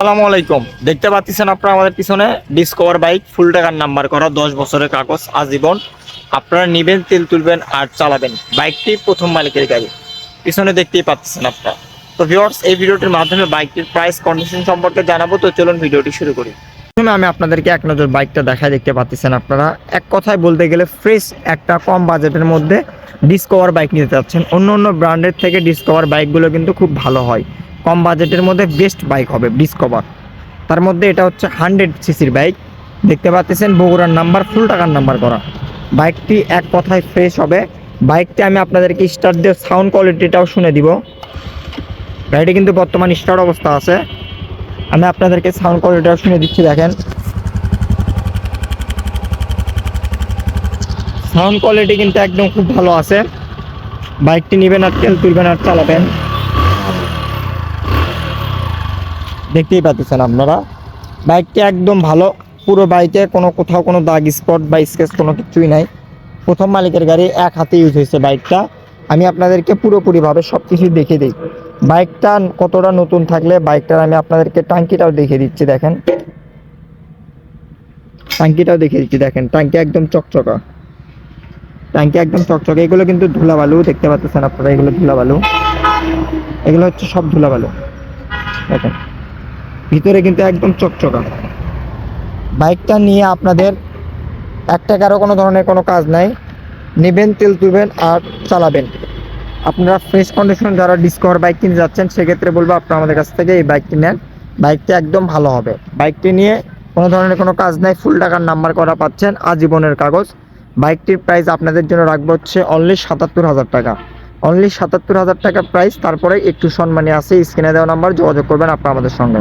আসসালামু আলাইকুম। দেখতে পাচ্ছেন আপনারা আমাদের পিছনে ডিসকভার বাইক ফুল টাকার নাম্বার করা, দশ বছরের কাগজ, আজীবন। আপনারা নিবেন, তেল তুলবেন আর চালাবেন। বাইকটি প্রথম মালিকের গাড়ি। পিছনে দেখতেই পাচ্ছেন আপনারা। তো ভিউয়ার্স এই ভিডিওটির মাধ্যমে বাইকটির প্রাইস কন্ডিশন সম্পর্কে জানাব। তো চলুন ভিডিওটি শুরু করি। প্রথমে আমি আপনাদেরকে এক নজর বাইকটা দেখায় দেখতে পাচ্ছেন আপনারা। এক কথায় বলতে গেলে ফ্রেশ একটা কম বাজেটের মধ্যে ডিসকভার বাইক নিতে চাচ্ছেন অন্য অন্য ব্র্যান্ডের থেকে ডিসকভার বাইকগুলো কিন্তু খুব ভালো হয়। কম বাজেটের মধ্যে বেস্ট বাইক হবে ডিসকভার। তার মধ্যে এটা হচ্ছে হান্ড্রেড সিসির বাইক। দেখতে পাচ্ছেন বগুড়ার নাম্বার, ফুল টাকার নাম্বার করা। বাইকটি এক কথায় ফ্রেশ হবে। বাইকটি আমি আপনাদেরকে স্টার্ট দিয়ে সাউন্ড কোয়ালিটিটাও শুনে দিব। গাড়িটি কিন্তু বর্তমান স্টার্ট অবস্থা আছে। আমি আপনাদেরকে সাউন্ড কোয়ালিটিটাও শুনে দিচ্ছি, দেখেন। সাউন্ড কোয়ালিটি কিন্তু একদম খুব ভালো আছে। বাইকটি নেবেন আর তেল তুলবেন আর চালাবেন। দেখতেই পাচ্ছেন আপনারা। বাইকটি একদম ভালো, পুরো বাইকে কোনো কোথাও কোনো দাগ, স্পট বা স্কেচ কোনো কিছুই নাই। প্রথম মালিকের গাড়ি এক হাতে ইউজ হয়েছে বাইকটা। আমি আপনাদেরকে পুরোপুরিভাবে সব কিছুই দেখিয়ে দিই। বাইকটা কতটা নতুন থাকলে, বাইকটার আমি আপনাদেরকে টাঙ্কিটাও দেখিয়ে দিচ্ছি, দেখেন। টাঙ্কিটাও দেখিয়ে দিচ্ছি, দেখেন। টাঙ্কি একদম চকচকা। টাঙ্কি একদম চকচকে। এগুলো কিন্তু ধুলাবালু, দেখতে পাচ্ছেন আপনারা, এগুলো ধুলাবালু। এগুলো হচ্ছে সব ধুলা ধুলাবালু। দেখেন। ভিতরে কিন্তু একদম চকচকা। বাইকটা নিয়ে আপনাদের এক টাকারও কোনো ধরনের কোনো কাজ নাই। নেবেন, তেল তুলবেন আর চালাবেন। আপনারা ফ্রেশ কন্ডিশন যারা ডিসকভার বাইক কিনে যাচ্ছেন, সেক্ষেত্রে বলব আপনারা আমাদের কাছ থেকে এই বাইকটি নেন। বাইকটি একদম ভালো হবে। বাইকটি নিয়ে কোনো ধরনের কোনো কাজ নাই ফুল টাকার নাম্বার করা পাচ্ছেন আজীবনের কাগজ। বাইকটির প্রাইস আপনাদের জন্য রাখব হচ্ছে অনলি সাতাত্তর হাজার টাকা। অনলি সাতাত্তর হাজার টাকা প্রাইস তারপরে একটু সম্মানী আছে স্ক্রিনে দেওয়া নাম্বার যোগাযোগ করবেন আপনারা আমাদের সঙ্গে।